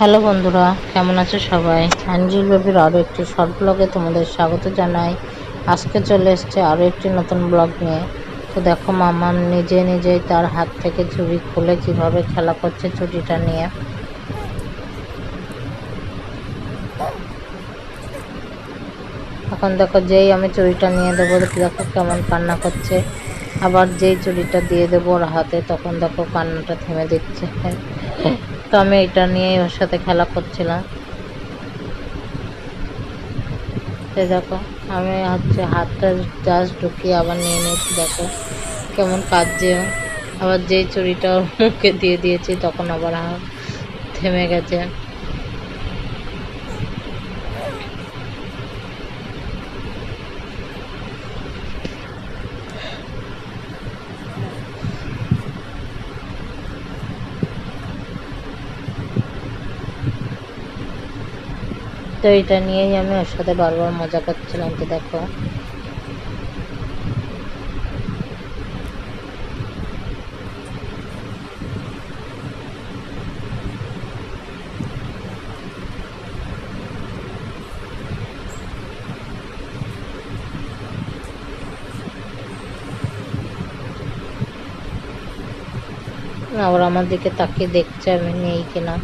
Hello বন্ধুরা, কেমন আছো সবাই? অ্যাঞ্জেল বেবির আরও একটি শর্ট ব্লগে তোমাদের স্বাগত জানাই। আজকে চলে এসছে আরও একটি নতুন ব্লগ নিয়ে। তো দেখো, মামা নিজে নিজেই তার হাত থেকে চুড়ি খুলে কীভাবে খেলা করছে চুড়িটা নিয়ে। এখন দেখো, যেই আমি চুরিটা নিয়ে দেবো, দেখো কেমন কান্না করছে। আবার যেই চুড়িটা দিয়ে দেবো ওর হাতে, তখন দেখো কান্নাটা থেমে দিচ্ছে। তো আমি এটা নিয়ে ওর সাথে খেলা করছিলাম। এই দেখো, আমি হচ্ছে হাতটা জাস্ট ঢুকিয়ে আবার নিয়ে নিয়েছি, দেখো কেমন কাঁদছে ও। আবার যেই চুড়িটা ওর মুখে দিয়ে দিয়েছি, তখন আবার থেমে গেছে। তো এটা নিয়েই আমি ওর সাথে বারবার মজা করছিলাম, তো দেখো। আবার আমার দিকে তাকিয়ে দেখছে আমি নেই কিনা।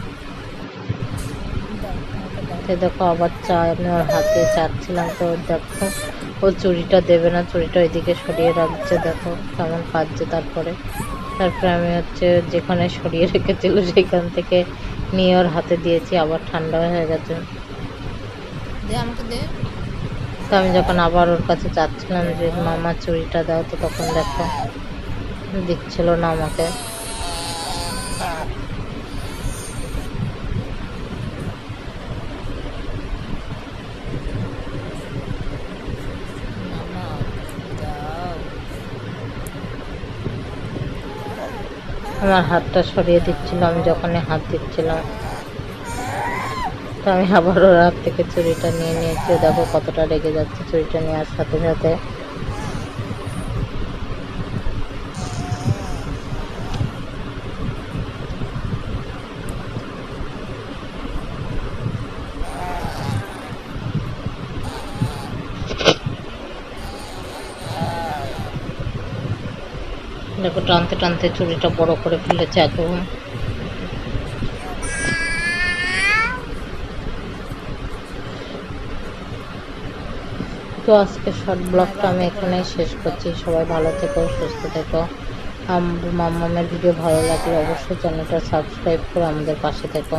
তো দেখো আবার চা আমি ওর হাতে চাচ্ছিলাম তো দেখো ও চুরিটা দেবে না চুরিটা ওইদিকে সরিয়ে রাখছে দেখো কেমন কাঁদছে তারপরে। তারপরে আমি হচ্ছে যেখানে সরিয়ে রেখেছিল সেখান থেকে নিয়ে ওর হাতে দিয়েছি আবার ঠান্ডা হয়ে গেছে। তো আমি যখন আবার ওর কাছে চাচ্ছিলাম যে মামা চুরিটা দাও তো তখন দেখো দিচ্ছিল না আমাকে। আমার হাতটা সরিয়ে দিচ্ছিল, আমি যখনই হাত দিচ্ছিলাম। তো আমি আবার ওর হাত থেকে চুরিটা নিয়ে নিয়েছি। দেখো কতটা রেগে যাচ্ছে চুরিটা নেওয়ার সাথে সাথে। দেখো, টানতে টানতে চুরিটা বড় করে ফেলেছে একদম তো আজকে শর্ট ব্লগটা আমি এখানেই শেষ করছি। সবাই ভালো থেকো, সুস্থ থেকো। মাম্মামের ভিডিও ভালো লাগলে অবশ্যই চ্যানেলটা সাবস্ক্রাইব করে আমাদের পাশে থেকো।